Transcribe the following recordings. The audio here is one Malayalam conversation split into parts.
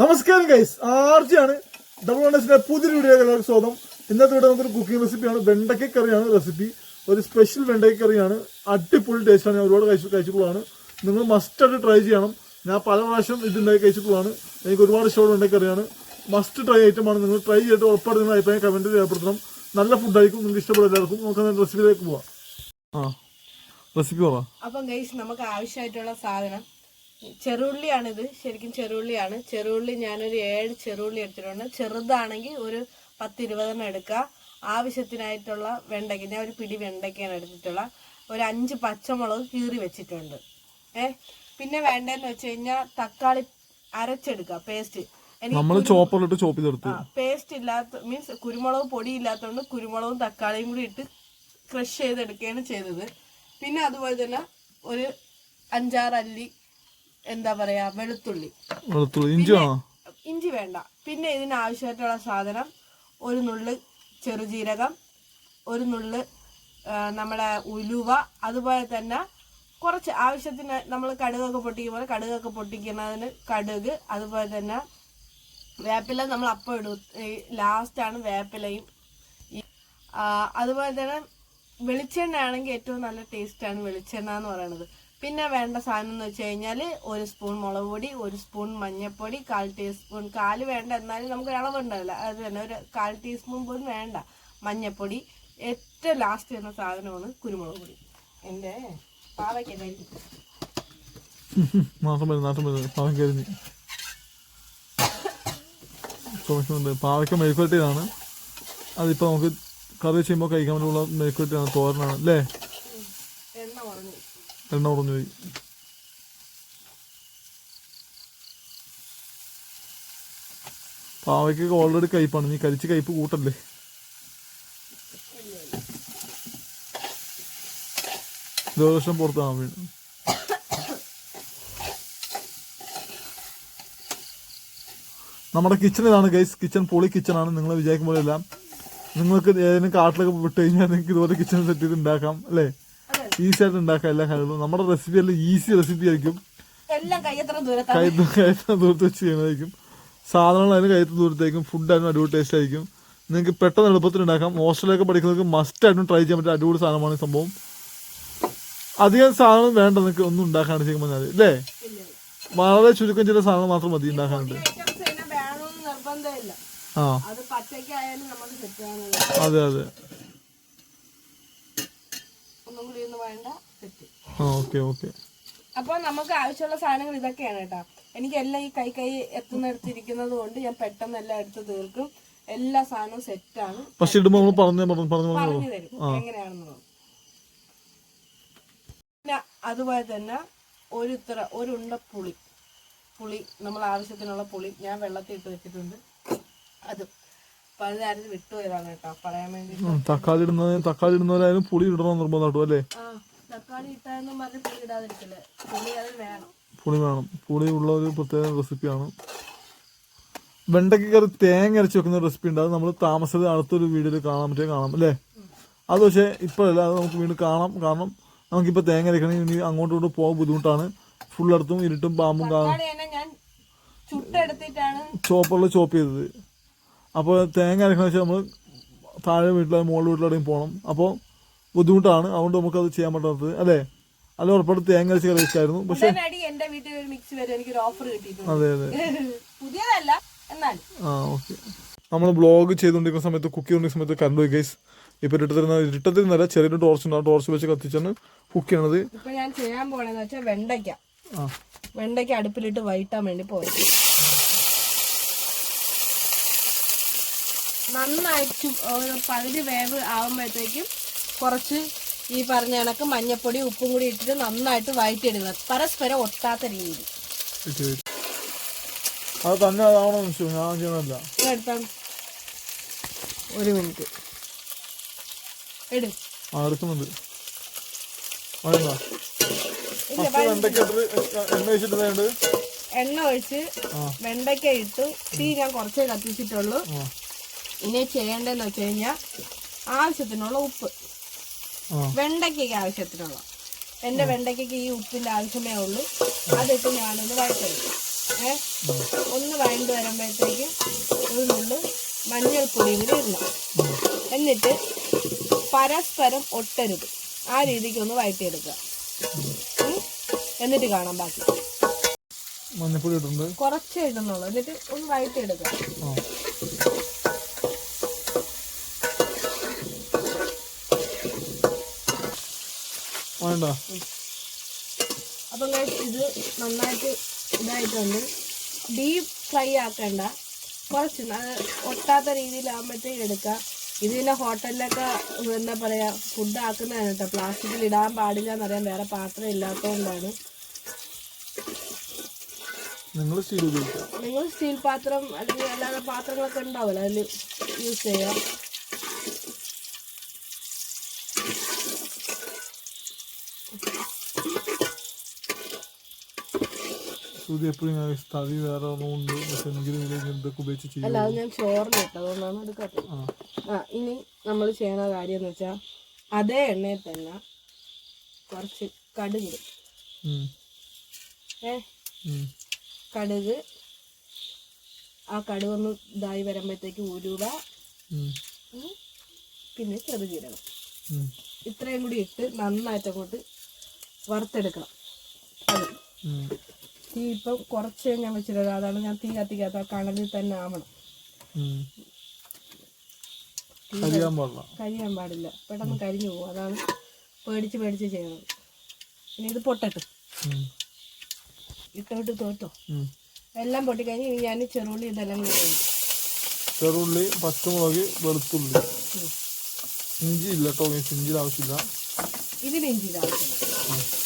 നമസ്കാരം ഗൈസ് ആർജിയാണ് ഡബിൾ വണ്ടേഴ്സിന്റെ പുതിയൊരു വീഡിയോ എല്ലാവർക്കും സ്വാഗതം. ഇന്നത്തെ ഇവിടെ നമുക്കൊരു കുക്കിംഗ് റെസിപ്പിയാണ് വെണ്ടയ്ക്ക കറിയാണ് റെസിപ്പി ഒരു സ്പെഷ്യൽ വെണ്ടയ്ക്ക കറിയാണ്. അടിപൊളി ടേസ്റ്റാണ് ഞാൻ ഒരുപാട് കഴിച്ചു കഴിച്ചിട്ടുള്ളതാണ്. നിങ്ങൾ മസ്റ്റായിട്ട് ട്രൈ ചെയ്യണം. ഞാൻ പല പ്രാവശ്യം ഇതുണ്ടായി കഴിച്ചിട്ടുള്ളതാണ്. എനിക്ക് ഒരുപാട് ഇഷ്ടമുള്ള വെണ്ടയ്ക്ക കറിയാണ്. മസ്റ്റ് ട്രൈ ഐറ്റമാണ് നിങ്ങൾ ട്രൈ ചെയ്തിട്ട് ഉറപ്പായിട്ട് നിങ്ങൾ അഭിപ്രായം കമന്റ് രേഖപ്പെടുത്തണം. നല്ല ഫുഡായിരിക്കും നിങ്ങൾക്ക് ഇഷ്ടപ്പെടും എല്ലാവർക്കും. നമുക്ക് റെസിപ്പിയിലേക്ക് പോവാം. ആ റെസിപ്പി പറ. അപ്പം ഗൈസ് നമുക്ക് ആവശ്യമായിട്ടുള്ള സാധനം ചെറുള്ളിയാണിത്. ശരിക്കും ചെറുള്ളിയാണ്. ചെറുള്ളി ഞാനൊരു ഏഴ് ചെറുള്ളി എടുത്തിട്ടുണ്ട്. ചെറുതാണെങ്കിൽ ഒരു പത്ത് ഇരുപതെണ്ണം എടുക്കുക. ആവശ്യത്തിനായിട്ടുള്ള വെണ്ടയ്ക്ക ഞാൻ ഒരു പിടി വെണ്ടയ്ക്കാണ് എടുത്തിട്ടുള്ള. ഒരു അഞ്ച് പച്ചമുളക് കീറി വെച്ചിട്ടുണ്ട്. ഏ? പിന്നെ വേണ്ടതെന്ന് വെച്ച് കഴിഞ്ഞാൽ തക്കാളി അരച്ചെടുക്കുക പേസ്റ്റ് നമ്മൾ ചോപ്പറിലിട്ട് ചോപ്പ് ചെയ്തെടുത്ത്. പേസ്റ്റ് ഇല്ലാത്ത മീൻസ് കുരുമുളക് പൊടി ഇല്ലാത്തതുകൊണ്ട് കുരുമുളകും തക്കാളിയും കൂടി ഇട്ട് ക്രഷ് ചെയ്തെടുക്കുകയാണ് ചെയ്തത്. പിന്നെ അതുപോലെ തന്നെ ഒരു അഞ്ചാറ് അല്ലി എന്താ പറയാ വെളുത്തുള്ളി. വെളുത്തുള്ളി. ഇഞ്ചി വേണോ ഇഞ്ചി വേണ്ട. പിന്നെ ഇതിന് ആവശ്യമായിട്ടുള്ള സാധനം ഒരു നുള്ളു ചെറുജീരകം ഒരു നുള്ളു നമ്മളെ ഉലുവ അതുപോലെ തന്നെ കുറച്ച് ആവശ്യത്തിന് നമ്മൾ കടുകൊക്കെ പൊട്ടിക്കുമ്പോൾ കടുകൊക്കെ പൊട്ടിക്കുന്നതിന് കടുക് അതുപോലെ തന്നെ വേപ്പില നമ്മൾ അപ്പം ഇടും. ലാസ്റ്റാണ് വേപ്പിലയും. അതുപോലെ തന്നെ വെളിച്ചെണ്ണ ആണെങ്കിൽ ഏറ്റവും നല്ല ടേസ്റ്റാണ് വെളിച്ചെണ്ണ എന്ന് പറയുന്നത്. പിന്നെ വേണ്ട സാധനം എന്ന് വെച്ച് കഴിഞ്ഞാൽ ഒരു സ്പൂൺ മുളക് പൊടി ഒരു സ്പൂൺ മഞ്ഞൾപ്പൊടി കാൽ ടീസ്പൂൺ കാൽ വേണ്ട. എന്നാലും നമുക്ക് ഇളവുണ്ടാവില്ല. അത് തന്നെ ഒരു കാൽ ടീസ്പൂൺ പോലും വേണ്ട. മഞ്ഞൾപ്പൊടി ഏറ്റവും ലാസ്റ്റ് വരുന്ന സാധനമാണ് കുരുമുളക് പൊടി. എന്റെ പാവയ്ക്കരിഞ്ഞ് പാവയ്ക്ക മെഴുക്കുവരട്ടിയതാണ്. അതിപ്പോൾ നമുക്ക് കറി ചെയ്യുമ്പോൾ കഴിക്കാൻ പറ്റുള്ള മെഴുക്കുവരട്ടിയാണ് തോരനാണ് അല്ലേ? എണ്ണ കുറഞ്ഞു പോയി. പാവയ്ക്കൊക്കെ ഓൾറെഡി കയ്പാണ്. നീ കരിച്ച് കയ്പ് കൂട്ടല്ലേ? ദോഷം പുറത്താണ് വീണ് നമ്മുടെ കിച്ചൺ ഇതാണ് ഗൈസ് കിച്ചൺ പൊളി കിച്ചണാണ് നിങ്ങൾ വിചാരിക്കും പോലെ നിങ്ങൾക്ക് ഏതെങ്കിലും കാട്ടിലൊക്കെ വിട്ട് കഴിഞ്ഞാൽ നിങ്ങൾക്ക് ഇതുപോലെ കിച്ചൺ സെറ്റ് ചെയ്ത് ഉണ്ടാക്കാം അല്ലേ? ഈസി ആയിട്ട് ഉണ്ടാക്കാം എല്ലാ കാര്യങ്ങളും നമ്മുടെ റെസിപ്പി എല്ലാം ഈസി റെസിപ്പി ആയിരിക്കും. എല്ലാം കയ്യത്ര ദൂരത്താണ് കയറ്റുന്ന ദൂരത്ത് വെച്ച് ചെയ്യുന്നതായിരിക്കും സാധനങ്ങൾ അതിന് കയറ്റുന്ന ദൂരത്തേക്കും ഫുഡ് അതിന് അടിപൊളി ടേസ്റ്റ് ആയിരിക്കും. നിങ്ങൾക്ക് പെട്ടെന്ന് എളുപ്പത്തിൽ ഉണ്ടാക്കാം. ഹോസ്റ്റലൊക്കെ പഠിക്കുന്നവർക്ക് മസ്റ്റ് ആയിട്ടും ട്രൈ ചെയ്യാൻ പറ്റിയ അടിപൊളി സാധനമാണ് ഈ സംഭവം. അധികം സാധനം വേണ്ട നിങ്ങൾക്ക് ഒന്നും ഉണ്ടാക്കാണ്ട് ശരിക്കും പറഞ്ഞാൽ അല്ലേ ഇല്ല വളരെ ചുരുക്കം ചില സാധനം മാത്രം മതി ഉണ്ടാക്കാണ്ട്. ആ. അതെ അതെ. ഒന്നും കൂടി ഒന്നും വേണ്ട സെറ്റ് ഓക്കെ ഓക്കെ. അപ്പോൾ നമുക്ക് ആവശ്യമുള്ള സാധനങ്ങൾ ഇതൊക്കെയാണ് കേട്ടോ. എനിക്ക് എല്ലാം ഈ കൈ കൈ എത്തുന്നിടത്തിരിക്കുന്നത് കൊണ്ട് ഞാൻ പെട്ടെന്ന് എല്ലാം എടുത്ത് തീർക്കും. എല്ലാ സാധനവും സെറ്റാണ് പക്ഷെ ഇടുമ്പോൾ നമ്മൾ പറഞ്ഞു പറഞ്ഞു പറഞ്ഞു തരും. എങ്ങനെയാണെന്നുള്ളത് പിന്നെ അതുപോലെ തന്നെ ഒരു ഇത്ര ഒരു ഉണ്ട പുളി. പുളി നമ്മൾ ആവശ്യത്തിനുള്ള പുളി. ഞാൻ വെള്ളത്തിൽ ഇട്ട് വെച്ചിട്ടുണ്ട്. അത്. വിട്ടുപോയതാണ് കേട്ടോ. പറയാൻ വേണ്ടി തക്കാളി ഇടുന്നത് തക്കാളി ഇടുന്നവരായാലും പുളി ഇടണം നിർബന്ധം കേട്ടോ അല്ലേ? തക്കാളി ഇട്ടാന്നും പറഞ്ഞ് പുളി ഇടാതിരിക്കില്ല? പുളി അതിൽ വേണം. പുളി വേണം. പുളി ഉള്ള ഒരു പ്രത്യേക റെസിപ്പിയാണ്. വെണ്ടയ്ക്ക് കറി തേങ്ങ അരച്ച് വെക്കുന്ന റെസിപ്പി ഉണ്ട്. അത് നമ്മൾ താമസിച്ചത് അടുത്തൊരു വീഡിയോയിൽ കാണാൻ പറ്റിയ കാണാം അല്ലേ? അത് പക്ഷേ ഇപ്പോഴല്ല അത് നമുക്ക് വീണ്ടും കാണാം. കാരണം നമുക്കിപ്പോൾ തേങ്ങ അരക്കണമെങ്കിൽ ഇനി അങ്ങോട്ടും ഇങ്ങോട്ടും പോകാൻ ബുദ്ധിമുട്ടാണ്. ഫുൾ അടുത്തും ഇരുട്ടും പാമ്പും കാണും. ചോപ്പറിൽ ചോപ്പ് ചെയ്തത്. അപ്പോൾ തേങ്ങ അരക്കണ വെച്ചാൽ നമ്മൾ താഴെ വീട്ടിലെ മുകളിൽ വീട്ടിലോടെയും പോകണം അപ്പോൾ ബുദ്ധിമുട്ടാണ്. അതുകൊണ്ട് നമുക്കത് ചെയ്യാൻ പറ്റാത്തത്. അല്ലേ? അല്ല ഉറപ്പായിട്ട് തേങ്ങ അരച്ച് കറി വെച്ചായിരുന്നു പക്ഷേ എന്റെ വീട്ടിൽ ഒരു മിക്സി എനിക്ക് ഒരു ഓഫർ കിട്ടിയിട്ടുണ്ട്. അതെ അതെ. പുതിയതല്ല എന്നാലും. ആ ഓക്കെ. നമ്മൾ ബ്ലോഗ് ചെയ്തുകൊണ്ടിരിക്കുന്ന സമയത്ത് കുക്ക് ചെയ്തുകൊണ്ടിരിക്കുന്ന സമയത്ത് കറണ്ട് പോയി ഗൈസ് ഇപ്പൊ ഇരുട്ടത്തിരുന്ന ഇരുട്ടത്തിരുന്നല്ല ചെറിയൊരു ടോർച്ച് ഉണ്ട്. ആ ടോർച്ച് വെച്ച് കത്തിച്ചാണ് കുക്ക് ചെയ്യണത്. ഇപ്പൊ ഞാൻ ചെയ്യാൻ പോണെന്ന് വെച്ചാൽ വെണ്ടയ്ക്ക. വെണ്ടയ്ക്ക അടുപ്പിലിട്ട് വൈകിട്ടാൻ വേണ്ടി പോയി നന്നായിട്ട് ഒരു പകുതി വേവ് ആവുമ്പോഴത്തേക്കും കുറച്ച് ഈ പറഞ്ഞ കണക്ക് മഞ്ഞപ്പൊടി ഉപ്പും കൂടി ഇട്ടിട്ട് നന്നായിട്ട് വഴറ്റിയെടുക്കുക പരസ്പരം ഒട്ടാത്ത രീതി. അത് തന്നെ ഞാൻ ചെയ്യണമല്ല ഒരു മിനിറ്റ്. എടുക്കുന്നുണ്ട്. എണ്ണ എണ്ണ ഒഴിച്ച്. വെണ്ടയ്ക്ക ഇട്ടു. തീ ഞാൻ കുറച്ചേ കത്തിച്ചിട്ടുള്ളൂ. ഇനി ചെയ്യേണ്ടതെന്ന് വെച്ച് കഴിഞ്ഞാൽ ആവശ്യത്തിനുള്ള ഉപ്പ്. വെണ്ടയ്ക്കയ്ക്ക് ആവശ്യത്തിനുള്ള. എന്റെ വെണ്ടയ്ക്കയ്ക്ക് ഈ ഉപ്പിന്റെ ആവശ്യമേ ഉള്ളൂ. അതിട്ട് ഞാനൊന്ന് വഴറ്റെടുക്കും. ഏ? ഒന്ന് വഴണ്ട് വരുമ്പോഴത്തേക്ക് ഒരു നുള്ള് മഞ്ഞൾപ്പൊടി കൂടി ഇടണം. എന്നിട്ട് പരസ്പരം ഒട്ടരുത്. ആ രീതിക്ക് ഒന്ന് വഴറ്റിയെടുക്കുക. എന്നിട്ട് കാണാം ബാക്കി. മഞ്ഞൾപ്പൊടി ഇടുന്നുണ്ട് കുറച്ചേ ഇടുന്നുള്ളൂ. എന്നിട്ട് ഒന്ന് വഴറ്റിയെടുക്കുക. വേണ്ട? അപ്പം ഇത് നന്നായിട്ട് ഇതായിട്ടുണ്ട്. ഡീപ്പ് ഫ്രൈ ആക്കണ്ട. കുറച്ച് ഒട്ടാത്ത രീതിയിലാകുമ്പോഴത്തേക്ക് എടുക്കുക. ഇത് പിന്നെ ഹോട്ടലിലൊക്കെ എന്താ പറയാ ഫുഡ് ആക്കുന്നതാണ് കേട്ടോ. പ്ലാസ്റ്റിക്കിൽ ഇടാൻ പാടില്ല എന്നറിയാൻ വേറെ പാത്രം ഇല്ലാത്തതുകൊണ്ടാണ്. നിങ്ങൾ സ്റ്റീൽ ഉപയോഗിക്കാം നിങ്ങൾ സ്റ്റീൽ പാത്രം അല്ലെങ്കിൽ അല്ലാതെ പാത്രങ്ങളൊക്കെ ഉണ്ടാവില്ല അതിൽ യൂസ് ചെയ്യാം. ശ്രുതി എപ്പോഴും ഞാൻ തടി വേറെ ഒന്നുമുണ്ട് പക്ഷെ എങ്കിലും ഇതിലേക്ക് എന്തൊക്കെ ഉപയോഗിച്ച് ചെയ്യും അല്ല അത് ഞാൻ ചോറിന് ഇട്ടത് അതുകൊണ്ടാണ് എടുക്കാത്തത് ആ ആ ഇനി നമ്മൾ ചെയ്യണ കാര്യം എന്ന് വെച്ചാൽ അതേ എണ്ണയിൽ തന്നെ കുറച്ച് കടുക് ഇടും. ഉം. ഏ ഉം. കടുക് ആ കടുക് ഒന്ന് ഇതായി വരുമ്പോഴത്തേക്ക് ഉരുവ ഉം. ഉം, പിന്നെ ചെറുജീരകം ഉം. ഇത്രയും കൂടി ഇട്ട് നന്നായിട്ട് അങ്ങോട്ട് വറുത്തെടുക്കണം അത് ഉം. തീ ഇപ്പം കുറച്ച് ഞാൻ വെച്ചിട്ടത് അതാണ് ഞാൻ തീ കത്തിക്കാത്ത കണലിൽ തന്നെ ആവണം. കരിയാൻ പാടില്ല. പെട്ടെന്ന് കരിഞ്ഞു പോകും. അതാണ് പേടിച്ച് പേടിച്ച് ചെയ്യണം ഇനി ഇത് പൊട്ടട്ട്. ഇട്ടോട്ട് ഉം. എല്ലാം പൊട്ടിക്കഴിഞ്ഞ് ഇനി ഞാൻ ചെറുള്ളി ഇതെല്ലാം. ചെറുള്ളി പച്ചമുളക് വെളുത്തുള്ളി. ഇഞ്ചി ഇല്ല കേട്ടോ. ഇഞ്ചിയുടെ ആവശ്യമില്ല. ഇതിന് ഇഞ്ചിയുടെ ആവശ്യമില്ല.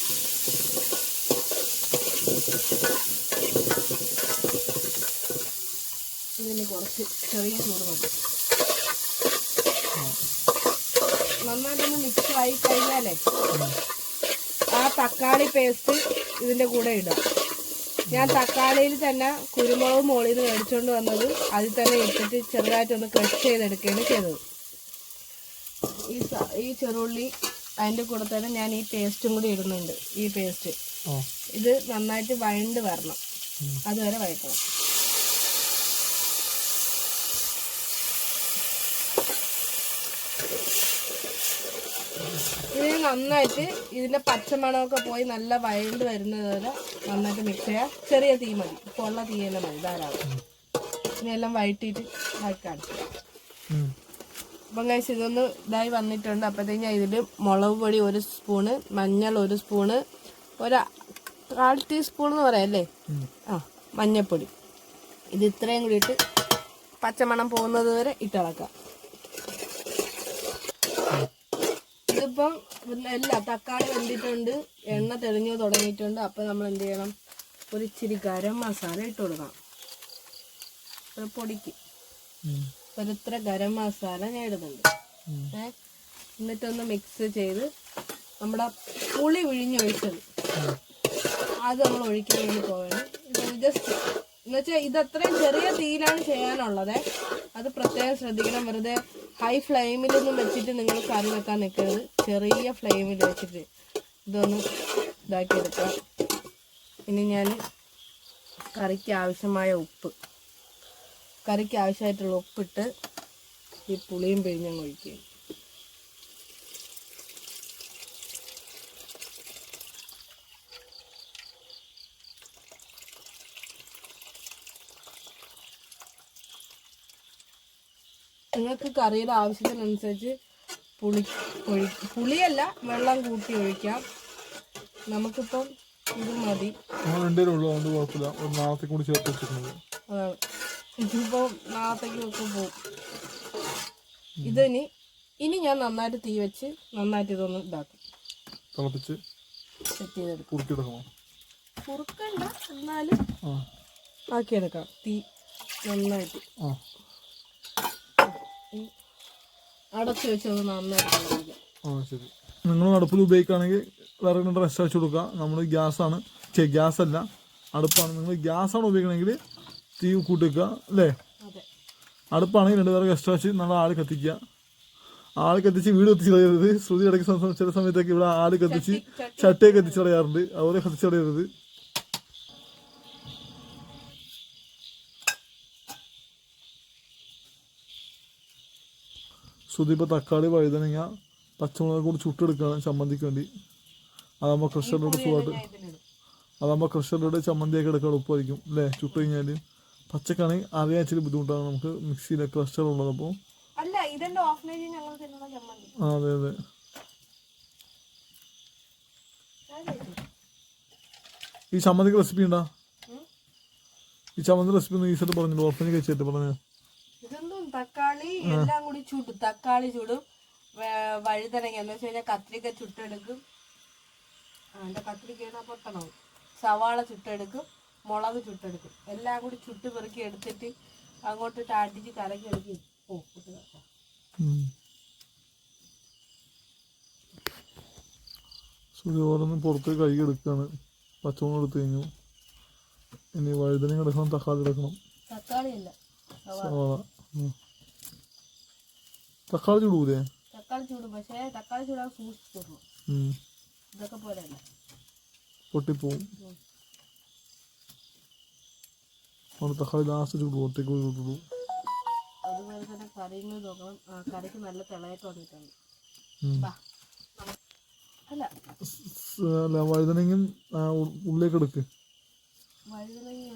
ഇതിന് കുറച്ച് ചെറിയ ചൂട് മതി. നന്നായിട്ടൊന്ന് മിക്സ് ആയി കഴിഞ്ഞാലേ ആ തക്കാളി പേസ്റ്റ് ഇതിന്റെ കൂടെ ഇടാം. ഞാൻ തക്കാളിയിൽ തന്നെ കുരുമുളകും മുകളിൽ നിന്ന് മേടിച്ചുകൊണ്ട് വന്നത് അതിൽ തന്നെ ഇട്ടിട്ട് ചെറുതായിട്ടൊന്ന് ക്രഷ് ചെയ്തെടുക്കുകയാണ് ചെയ്തത്. ഈ ഈ ചെറുള്ളി അതിന്റെ കൂടെ തന്നെ ഞാൻ ഈ പേസ്റ്റും കൂടി ഇടുന്നുണ്ട് ഈ പേസ്റ്റ് ഇത് നന്നായിട്ട് വഴണ്ട് വരണം. അതുവരെ വഴറ്റണം ഇത് നന്നായിട്ട് ഇതിന്റെ പച്ചമണമൊക്കെ പോയി നല്ല വയണ്ട് വരുന്നത് വരെ നന്നായിട്ട് മിക്സ് ചെയ്യാം. ചെറിയ തീ മതി. ഇപ്പോൾ ഉള്ള തീ തന്നെ മതി. ധാരാളം. ഇതിനെല്ലാം വഴറ്റിയിട്ട് വയ്ക്കാൻ. അപ്പം കഴിച്ച് ഇതൊന്ന് ഇതായി വന്നിട്ടുണ്ട്. അപ്പോഴത്തേക്കും ഞാൻ ഇതിൽ മുളക് പൊടി ഒരു സ്പൂണ് മഞ്ഞൾ ഒരു സ്പൂണ് ഒരു കാൽ ടീസ്പൂൺ എന്ന് പറയാം ആ മഞ്ഞൾപ്പൊടി ഇത് ഇത്രയും കൂടി ഇട്ട് പച്ചമണം പോകുന്നത് വരെ ഇട്ടിളക്കാം ഇതിപ്പം എല്ലാ തക്കാളി വെന്തിട്ടുണ്ട് എണ്ണ തെളിഞ്ഞു തുടങ്ങിയിട്ടുണ്ട്. അപ്പം നമ്മൾ എന്ത് ചെയ്യണം? ഒരു ഇച്ചിരി ഗരം മസാല ഇട്ട് കൊടുക്കണം. ഒരു പൊടിക്ക്. ഒരിത്ര ഗരം മസാല ഞാൻ ഇടുന്നുണ്ട്. ഏഹ് എന്നിട്ടൊന്ന് മിക്സ് ചെയ്ത് നമ്മുടെ പുളി വിഴിഞ്ഞൊഴിച്ചത് അത് നമ്മൾ ഒഴിക്കാൻ വേണ്ടി പോവാണ് ജസ്റ്റ് എന്നുവെച്ചാൽ ഇത് അത്രയും ചെറിയ തീയിലാണ് ചെയ്യാനുള്ളത്. അത് പ്രത്യേകം ശ്രദ്ധിക്കണം. വെറുതെ ഹൈ ഫ്ലെയിമിലൊന്നും വെച്ചിട്ട് നിങ്ങൾ കറി വെക്കാൻ നിൽക്കരുത്. ചെറിയ ഫ്ലെയിമിൽ വെച്ചിട്ട് ഇതൊന്ന് എടുക്കാം ഇനി ഞാൻ കറിക്ക് ആവശ്യമായ ഉപ്പ് കറിക്ക് ആവശ്യമായിട്ടുള്ള ഉപ്പിട്ട് ഈ പുളിയും പിഴിഞ്ഞങ്ങ് ഒഴിക്കുക നിങ്ങൾക്ക് കറിയുടെ ആവശ്യത്തിനനുസരിച്ച് പുളി ഒഴി പുളിയല്ല വെള്ളം കൂട്ടി ഒഴിക്കാം. നമുക്കിപ്പം ഇത് മതി. നാളത്തെ കൂടി ചേർത്ത് വെച്ചിട്ടുണ്ട് അതാണ്. ഇതിപ്പോൾ നാളത്തേക്ക് ഒക്കെ പോകും ഇതിനി ഇനി ഞാൻ നന്നായിട്ട് തീ വെച്ച് നന്നായിട്ട് ഇതൊന്ന് ഇതാക്കും. തിളപ്പിച്ച് സെറ്റ് ചെയ്തെടുക്കും. കുറുക്കിയെടുക്കണോ. കുറുക്കണ്ട എന്നാലും ആക്കിയെടുക്കാം. തീ നന്നായിട്ട്. അടച്ചു വെച്ചത് നന്നായിട്ട്. ആ ശരി. നിങ്ങൾ അടുപ്പിൽ ഉപയോഗിക്കുകയാണെങ്കിൽ വിറകിന്റെ റെസ്റ്റ് വെച്ച് കൊടുക്കുക. നമ്മൾ ഗ്യാസാണ്. ചേ ഗ്യാസ് അല്ല അടുപ്പാണ്. നിങ്ങൾ ഗ്യാസാണ് ഉപയോഗിക്കണമെങ്കിൽ തീ കൂട്ടിക്കുക അല്ലേ? അടുപ്പാണെങ്കിൽ രണ്ട് പേർക്ക് എക്സ്ട്രാ വെച്ച് നമ്മൾ ആൾ കത്തിക്കുക. ആൾ കത്തിച്ച് വീട് കത്തിച്ച് കളയരുത് ശ്രുതി ഇടയ്ക്ക് ചില സമയത്തൊക്കെ ഇവിടെ ആൾ കത്തിച്ച് ചട്ടയെ കത്തിച്ച് കളയാറുണ്ട് അതുപോലെ കത്തിച്ച് കളയരുത് ശ്രുതി ഇപ്പോൾ തക്കാളി വഴുതനങ്ങ പച്ചമുളക് കൂടി ചുട്ടെടുക്കുകയാണ് ചമ്മന്തിക്ക് വേണ്ടി. അതാകുമ്പോൾ ക്രഷറിലൂടെ സുഖമായിട്ട് അതാകുമ്പോൾ ക്രഷറിലൂടെ ചമ്മന്തിയൊക്കെ എടുക്കാൻ എളുപ്പമായിരിക്കും അല്ലേ? ചുട്ട് കഴിഞ്ഞാൽ പച്ചക്കണി അറിയാൻ ഇച്ചിരി ബുദ്ധിമുട്ടാണ് നമുക്ക് മിക്സിയിലെ ക്രഷർ ഉള്ളത് അപ്പോൾ അതെ അതെ. ഈ ചമ്മന്തിക്ക് റെസിപ്പി ഉണ്ടാ. ഈ ചമ്മന്തി റെസിപ്പി ഒന്ന് ഈസിട്ട് പറഞ്ഞു ഓർഫനേജ് കഴിച്ചിട്ട് പറഞ്ഞു. തക്കാളി എല്ലാം കൂടി ചുടും. തക്കാളി ചുടും. വഴുതനങ്ങ. എന്ന് വെച്ച് കഴിഞ്ഞാൽ കത്രിക ചുട്ടെടുക്കും. അതിന്റെ കത്രികയാണ് പൊട്ടണം? സവാള ചുട്ടെടുക്കും. മുളക് ചുട്ടെടുക്കും. എല്ലാം കൂടി ചുട്ട് പെറുക്കി എടുത്തിട്ട് അങ്ങോട്ട് അടിച്ച് കലക്കി എടുക്കും. ഓ പുറത്ത് കൈ എടുക്കാണ്. പച്ചമുളക് എടുത്തു കഴിഞ്ഞു. ഇനി വഴുതനങ്ങ എടുക്കണം തക്കാളി എടുക്കണം. തക്കാളി അല്ല സവാള. തക്കാളി ചൂടൂലേ തക്കാളി ചൂട് പക്ഷേ തക്കാളി ചൂടാൻ സൂക്ഷിച്ചു. ഇതൊക്കെ പോലെ പൊട്ടിപ്പോവും. തക്കാളി ലാസ്റ്റ് ചൂട് ഒറ്റയ്ക്ക് ചൂടുള്ളൂ അതുപോലെ തന്നെ കറിയും നോക്കണം. കറിക്ക് നല്ല തിളയൊക്കെ വന്നിട്ടുണ്ട്. അല്ല. സ് അല്ല വഴുതനങ്ങയും ഉള്ളിലേക്ക് എടുക്ക്. വഴുതനങ്ങ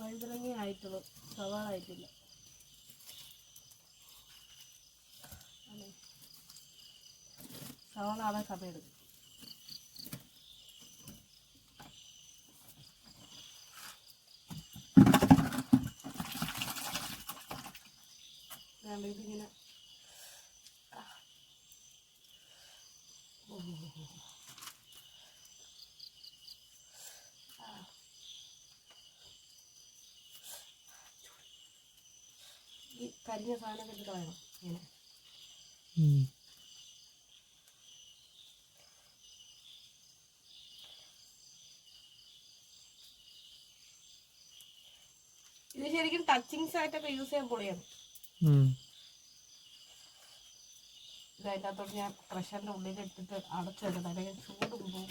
വഴുതനങ്ങ ആയിട്ടുള്ളൂ. സവാള ആയിട്ടില്ല അതെ. സവാള ആവാൻ സമയം എടുക്കും. ദാണ്ട് ഇതിങ്ങനെ ഈ കരിഞ്ഞ സാധനം എടുത്ത് കളയണം. ഇങ്ങനെ ഉം. ഇത് ശരിക്കും ടച്ചിങ്സ് ആയിട്ടൊക്കെ യൂസ് ചെയ്യാൻ പൊളിയാണ്. ഉം. ഇത് അതിന്റെ ഞാൻ പ്രഷറിന്റെ ഉള്ളിൽ എടുത്തിട്ട് അടച്ചെടുത്ത് അല്ലെങ്കിൽ ചൂടും പോകും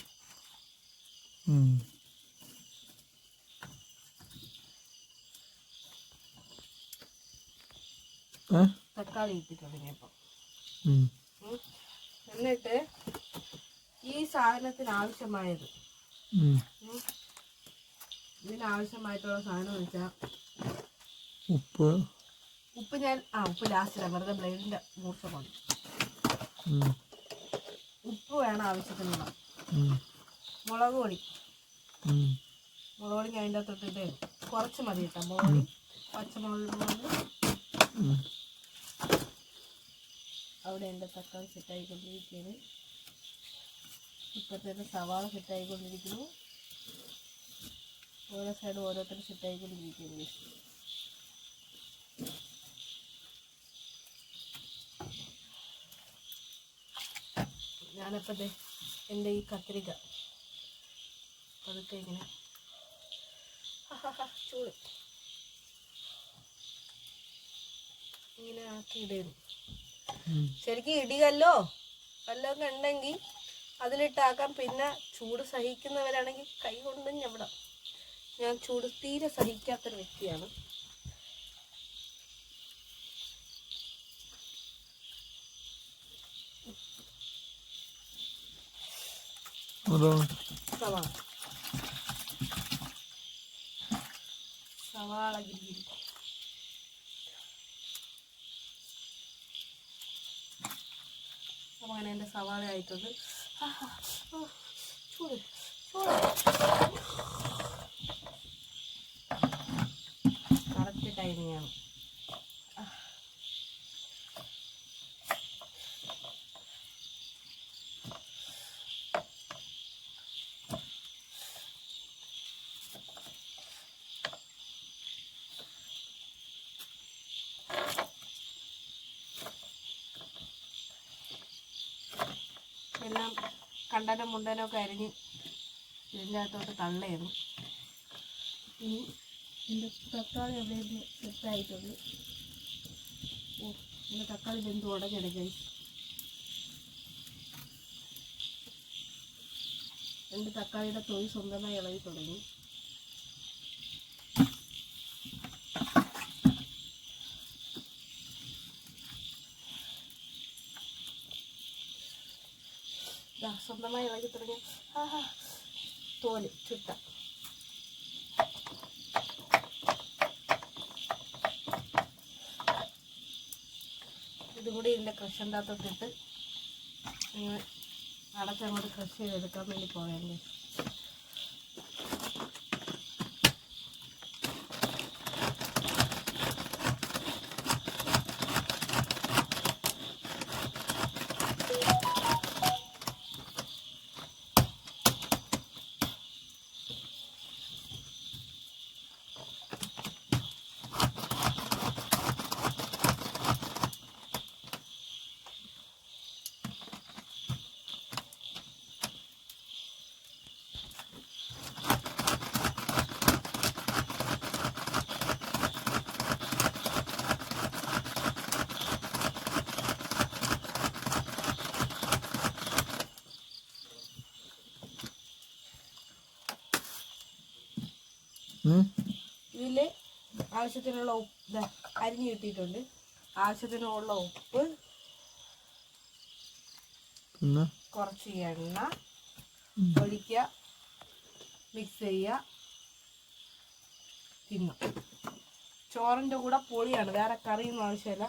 തക്കാളി ഇട്ടിട്ടുണ്ട് ഞാൻ ഇപ്പം. എന്നിട്ട് ഈ സാധനത്തിന് ആവശ്യമായത്. ഇതിനാവശ്യമായിട്ടുള്ള സാധനം വെച്ചാൽ ഉപ്പ്. ഉപ്പ് ഞാൻ ആ ഉപ്പ് ലാസ്റ്റിലാണ് വെറുതെ ബ്ലേഡിന്റെ മൂർച്ച കൊണ്ട്. ഉപ്പ് വേണം ആവശ്യത്തിന്. മുളക് പൊടി. മുളക് പൊടി ഞാൻ അതിന്റെ തൊട്ടിട്ട് കുറച്ച് മതി കേട്ടോ. മുളക് പൊടി പച്ചമുളക്. അവിടെ എന്റെ തക്കാളി സെറ്റായിക്കൊണ്ടിരിക്കുകയാണ് ഇപ്പോഴത്തെ സവാള സെറ്റായിക്കൊണ്ടിരിക്കുന്നു ഓരോ സൈഡ് ഓരോരുത്തർ സെറ്റായിക്കൊണ്ടിരിക്കുന്നു ഞാനപ്പോൾ എന്റെ ഈ കത്രിക. പതുക്കെ ഇങ്ങനെ. ചൂട്. ഇങ്ങനെ ആക്കി ഇടുന്നു. ശരിക്കും ഇടികല്ലോ? വല്ലതൊക്കെ ഉണ്ടെങ്കിൽ അതിലിട്ടാക്കാം. പിന്നെ ചൂട് സഹിക്കുന്നവരാണെങ്കിൽ കൈ കൊണ്ട് ഞവിടാം ഞാൻ ചൂട് തീരെ സഹിക്കാത്തൊരു വ്യക്തിയാണ്. സവാള സവാള അപ്പോൾ അങ്ങനെ എന്റെ സവാള ഓ, ചൂട് കറക്റ്റ് ടൈമിംഗ് ആണ് എല്ലാം കണ്ടനും മുണ്ടനും ഒക്കെ അരിഞ്ഞ് ഇതിന്റെ അകത്തോട്ട് തള്ളയാണ് ഇനി എന്റെ തക്കാളി അവിടെ സെറ്റായിട്ടുണ്ട് ഓ എന്റെ തക്കാളി ബന്ധു ഉടഞ്ഞെടുക്കായി എന്റെ തക്കാളിയുടെ തൊഴിൽ സ്വന്തമായി ഇളകി തുടങ്ങി. സ്വന്തമായി ഇളകി തുടങ്ങി ആഹാ തോൽ ചുട്ട. ഇതുകൂടി ഇതിന്റെ ക്രഷന്റെ അകത്തോട്ടിട്ട് അടച്ചങ്ങോട്ട് ക്രഷ് ചെയ്തെടുക്കാൻ വേണ്ടി പോയല്ലേ ഇതിൽ ആവശ്യത്തിനുള്ള ഉപ്പ് അരിഞ്ഞ് കിട്ടിയിട്ടുണ്ട്. ആവശ്യത്തിനുള്ള ഉപ്പ് കുറച്ച് എണ്ണ ഒഴിക്കുക മിക്സ് ചെയ്യുക തിന്നും. ചോറിന്റെ കൂടെ പൊളിയാണ് വേറെ കറിയൊന്നും ആവശ്യമില്ല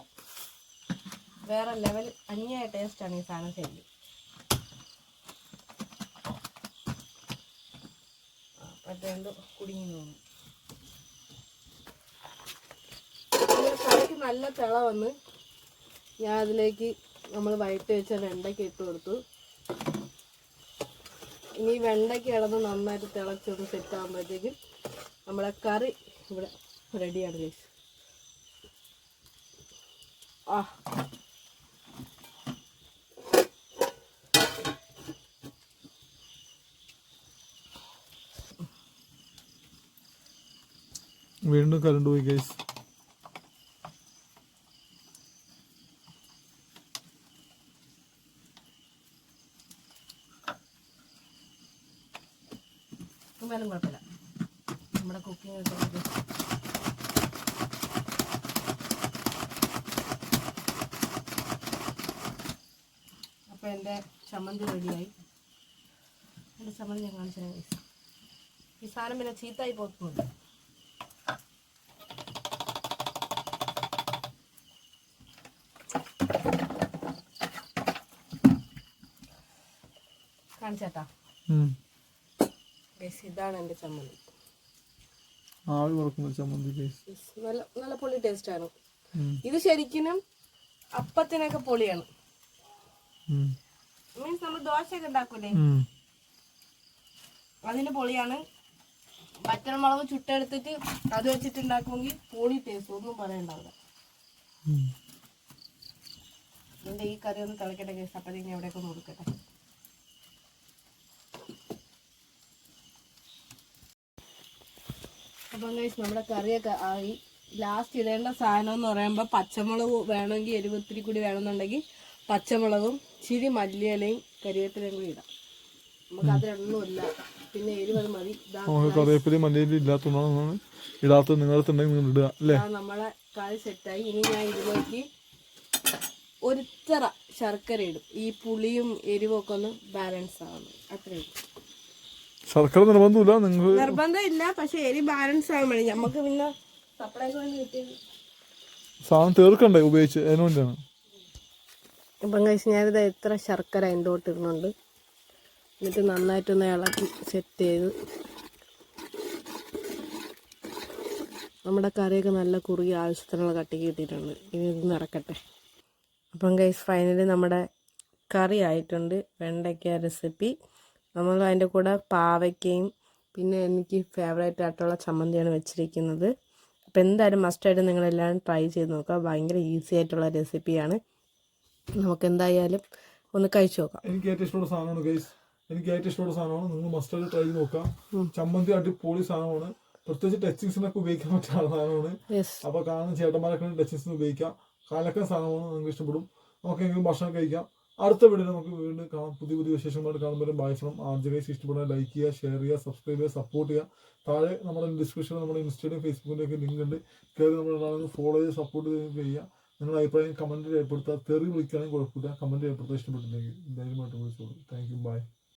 വേറെ ലെവൽ അന്യായ ടേസ്റ്റാണ് ഈ സാധനം ശരി മറ്റേ കുടുങ്ങി തോന്നുന്നു ഇങ്ങനെ കറിക്ക് നല്ല തിള വന്ന് ഞാൻ അതിലേക്ക് നമ്മൾ വയറ്റി വെച്ച വെണ്ടയ്ക്ക് ഇട്ട് കൊടുത്തു. ഇനി വെണ്ടയ്ക്ക് കിടന്ന് നന്നായിട്ട് തിളച്ചൊന്ന് സെറ്റ് ആകുമ്പോഴത്തേക്കും നമ്മളെ കറി ഇവിടെ റെഡിയാണ് ഗൈസ് ആ. വീണ്ടും കറണ്ട് പോയി ഗൈസ് എന്നാലും കുഴപ്പമില്ല നമ്മുടെ കുക്കിംഗ് ഒക്കെ അപ്പോൾ എന്റെ ചമ്മന്തി റെഡിയായി എന്റെ ചമ്മന്തി ഞാൻ കാണിച്ചു തരാം guys. ഈ സാധനം പിന്നെ ചീത്തായി പോകുന്നുണ്ട് കാണിച്ചേട്ടാ ഉം. ഗൈസ് ഇതാണ് എന്റെ ചമ്മന്തി ആവി പറക്കുന്ന ചമ്മന്തി ഗൈസ് Yes, നല്ല നല്ല പൊളി ടേസ്റ്റാണ് ഉം. ഇത് ശരിക്കും അപ്പത്തിനൊക്കെ പൊളിയാണ് ഉം. മീൻസ് നമ്മൾ ദോശയൊക്കെ ഉണ്ടാക്കൂലേ ഉം. അതിന് പൊളിയാണ്. വറ്റൽമുളക് ചുട്ടെടുത്തിട്ട് അത് വെച്ചിട്ട് ഉണ്ടാക്കുമെങ്കിൽ പൊളി ടേസ്റ്റ് ഒന്നും പറയണ്ടാവില്ല. എന്റെ ഈ കറി ഒന്ന് തിളക്കട്ടെ കേസ് അപ്പൊ ഞാൻ എവിടെയൊക്കെ ഒന്ന് കൊടുക്കട്ടെ. അപ്പം നമ്മുടെ കറിയൊക്കെ ആയി. ലാസ്റ്റ് ഇടേണ്ട സാധനം എന്ന് പറയുമ്പോൾ പച്ചമുളക് വേണമെങ്കിൽ എരിവ് ഒത്തിരി കൂടി വേണമെന്നുണ്ടെങ്കിൽ പച്ചമുളകും ചിരി മല്ലിയിലയും കരിവേപ്പിലയും കൂടി ഇടാം. നമുക്ക് അതിലൊന്നുമില്ല പിന്നെ എരിവ് അത് മതി. കറിവേപ്പില മല്ലിയില ഇല്ലാത്തതുകൊണ്ടാണ് ഇടാത്തത് നിങ്ങളടുത്തുണ്ടെങ്കിൽ നിങ്ങൾ ഇടുക അല്ലേ? ആ നമ്മളെ കറി സെറ്റായി. ഇനി ഞാൻ ഇതിലേക്ക് ഒരിത്തറ ശർക്കര ഇടും. ഈ പുളിയും എരിവും ഒക്കെ ഒന്ന് ബാലൻസ് ആവണം. അത്രയും ശർക്കര നിർബന്ധമില്ല നിങ്ങൾ നിർബന്ധം ഇല്ല പക്ഷെ എരി ബാലൻസ് ആവണം വേണ്ടി നമുക്ക് പിന്നെ സപ്ലൈക്ക് വേണ്ടി കിട്ടിയത് സാധനം തീർക്കണ്ടേ ഉപയോഗിച്ച്? അതിനു വേണ്ടിയാണ്. ഇപ്പം കഴിച്ച് ഞാനിത് എത്ര ശർക്കര എന്തോട്ടിരുന്നുണ്ട് തൊട്ട് ഇടുന്നുണ്ട്. എന്നിട്ട് നന്നായിട്ടൊന്ന് ഇളക്കി സെറ്റ് ചെയ്ത്. നമ്മുടെ കറിയൊക്കെ നല്ല കുറുകി ആവശ്യത്തിനുള്ള കട്ടിക്ക് കിട്ടിയിട്ടുണ്ട്. ഇനി ഇത് നിറക്കട്ടെ. അപ്പം ഗൈസ് ഫൈനലി നമ്മുടെ കറി ആയിട്ടുണ്ട്. വെണ്ടയ്ക്ക റെസിപ്പി നമ്മൾ അതിന്റെ കൂടെ പാവയ്ക്കയും പിന്നെ എനിക്ക് ഫേവറേറ്റ് ആയിട്ടുള്ള ചമ്മന്തിയാണ് വെച്ചിരിക്കുന്നത്. അപ്പോൾ എന്തായാലും മസ്റ്റായിട്ട് നിങ്ങളെല്ലാവരും ട്രൈ ചെയ്ത് നോക്കുക. ഭയങ്കര ഈസി ആയിട്ടുള്ള റെസിപ്പിയാണ് നമുക്ക് എന്തായാലും ഒന്ന് കഴിച്ചു നോക്കാം. എനിക്ക് ഏറ്റവും ഇഷ്ടമുള്ള സാധനമാണ് എനിക്ക് ഏറ്റവും ഇഷ്ടമുള്ള സാധനമാണ്. നിങ്ങൾ മസ്റ്റായിട്ട് ട്രൈ ചെയ്ത് നോക്കാം ചമ്മന്തി അടിപൊളി സാധനമാണ്. പ്രത്യേകിച്ച് ടച്ചിങ്സിനൊക്കെ ഉപയോഗിക്കാൻ പറ്റുന്ന സാധനമാണ് അപ്പൊ കാണുന്ന ചേട്ടന്മാരൊക്കെ ടച്ചിങ്സിന് ഉപയോഗിക്കാം. കാലൊക്കെ സാധനമാണ് നിങ്ങൾക്ക് ഇഷ്ടപ്പെടും. നമുക്ക് എങ്കിലും ഭക്ഷണം കഴിക്കാം. അടുത്ത വീഡിയോ നമുക്ക് വീണ്ടും കാണാം. പുതിയ പുതിയ വിശേഷങ്ങളായിട്ട് കാണുമ്പോൾ ബൈ ഫ്രം ഇഷ്ടപ്പെടാൻ ലൈക്ക് ചെയ്യുക ഷെയർ ചെയ്യുക സബ്സ്ക്രൈബ് ചെയ്യുക സപ്പോർട്ട് ചെയ്യുക. താഴെ നമ്മുടെ ഡിസ്ക്രിപ്ഷനിൽ നമ്മുടെ ഇൻസ്റ്റയുടെയും ഫേസ്ബുക്കിന്റെ ഒക്കെ ലിങ്ക് ഉണ്ട്. കയറി നമ്മൾ ഫോളോ ചെയ്ത് സപ്പോർട്ട് ചെയ്യുക. നിങ്ങളുടെ അഭിപ്രായം കമന്റ് രേഖപ്പെടുത്തുക. തെറി വിളിക്കുകയാണെങ്കിൽ കുഴപ്പമില്ല. കമന്റ് രേഖപ്പെടുത്താൻ ഇഷ്ടപ്പെട്ടില്ലെങ്കിൽ ധൈര്യമായിട്ട് വിളിച്ചോളൂ. Thank you by